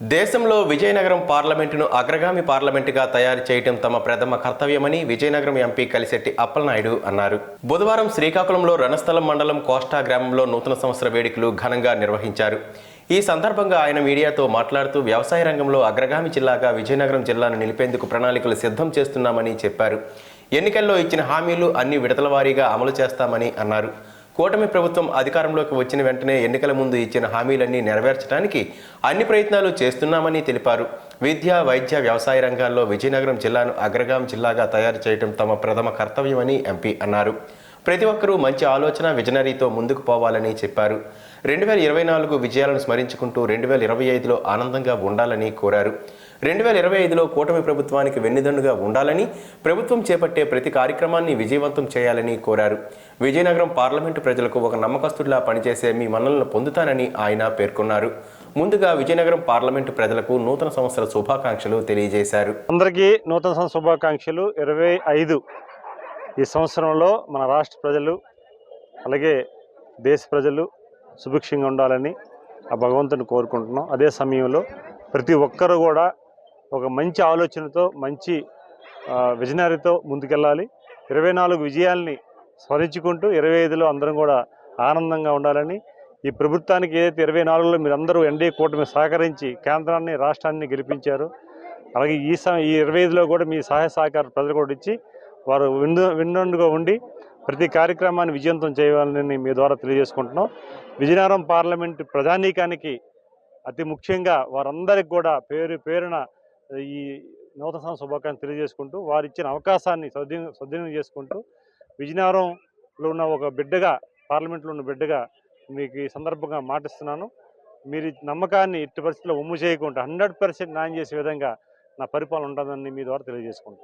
దేశంలో విజయనగరం పార్లమెంటును అగ్రగామి పార్లమెంటుగా తయారు చేయటం తమ ప్రథమ కర్తవ్యమని విజయనగరం ఎంపీ కలిశెట్టి అప్పలనాయుడు అన్నారు. బుధవారం శ్రీకాకుళంలో రణస్థలం మండలం కోస్టా గ్రామంలో నూతన సంవత్సర వేడుకలు ఘనంగా నిర్వహించారు. ఈ సందర్భంగా ఆయన మీడియాతో మాట్లాడుతూ వ్యవసాయ రంగంలో అగ్రగామి జిల్లాగా విజయనగరం జిల్లాను నిలిపేందుకు ప్రణాళికలు సిద్ధం చేస్తున్నామని చెప్పారు. ఎన్నికల్లో ఇచ్చిన హామీలు అన్ని విడతల వారీగా అమలు చేస్తామని అన్నారు. కూటమి ప్రభుత్వం అధికారంలోకి వచ్చిన వెంటనే ఎన్నికల ముందు ఇచ్చిన హామీలన్నీ నెరవేర్చడానికి అన్ని ప్రయత్నాలు చేస్తున్నామని తెలిపారు. విద్య వైద్య వ్యవసాయ రంగాల్లో విజయనగరం జిల్లాను అగ్రగాం జిల్లాగా తయారు చేయడం తమ ప్రథమ కర్తవ్యమని ఎంపీ అన్నారు. ప్రతి ఒక్కరూ మంచి ఆలోచన విజనరీతో ముందుకు పోవాలని చెప్పారు. రెండు వేల ఇరవై నాలుగు విజయాలను స్మరించుకుంటూ రెండు వేల ఇరవై ఐదులో ఆనందంగా ఉండాలని కోరారు. రెండు వేల ఇరవై ఐదులో కూటమి ప్రభుత్వానికి వెన్నుదన్నుగా ఉండాలని ప్రభుత్వం చేపట్టే ప్రతి కార్యక్రమాన్ని విజయవంతం చేయాలని కోరారు. విజయనగరం పార్లమెంటు ప్రజలకు ఒక నమ్మకస్తుడిలా పనిచేసే మీ మన్నలను పొందుతానని ఆయన పేర్కొన్నారు. ముందుగా విజయనగరం పార్లమెంటు ప్రజలకు నూతన సంవత్సర శుభాకాంక్షలు తెలియజేశారు. అందరికీ నూతన సంవత్సర శుభాకాంక్షలు. ఇరవై ఐదు ఈ సంవత్సరంలో మన రాష్ట్ర ప్రజలు అలాగే దేశ ప్రజలు సుభిక్షంగా ఉండాలని ఆ భగవంతుని కోరుకుంటున్నాం. అదే సమయంలో ప్రతి ఒక్కరూ కూడా ఒక మంచి ఆలోచనతో మంచి విజనరీతో ముందుకెళ్ళాలి. ఇరవై నాలుగు విజయాల్ని స్మరించుకుంటూ ఇరవై ఐదులో అందరం కూడా ఆనందంగా ఉండాలని ఈ ప్రభుత్వానికి ఏదైతే ఇరవై నాలుగులో మీరందరూ ఎన్డీఏ కూటమి సహకరించి కేంద్రాన్ని రాష్ట్రాన్ని గెలిపించారు అలాగే ఈ స ఈ ఇరవై ఐదులో కూడా మీ సహాయ సహకారం ప్రజలు కూడా ఇచ్చి వారు విన్ను విన్నండుగా ఉండి ప్రతి కార్యక్రమాన్ని విజయవంతం చేయాలని మీ ద్వారా తెలియజేసుకుంటున్నాం. విజయనగరం పార్లమెంట్ ప్రజానీకానికి అతి ముఖ్యంగా వారందరికి కూడా పేరు పేరున ఈ నూతన సంవత్సర శుభాకాంక్షలు తెలియజేసుకుంటూ వారు ఇచ్చిన అవకాశాన్ని సద్వినియోగం సద్వినియోగం చేసుకుంటూ విజయనగరంలో ఉన్న ఒక బిడ్డగా పార్లమెంట్లో ఉన్న బిడ్డగా మీకు ఈ సందర్భంగా మాటిస్తున్నాను. మీరు నమ్మకాన్ని ఎట్టి పరిస్థితుల్లో ఒమ్ము చేయకుండా హండ్రెడ్ పర్సెంట్ న్యాయం చేసే విధంగా నా పరిపాలన ఉంటుందని మీ ద్వారా తెలియజేసుకుంటాను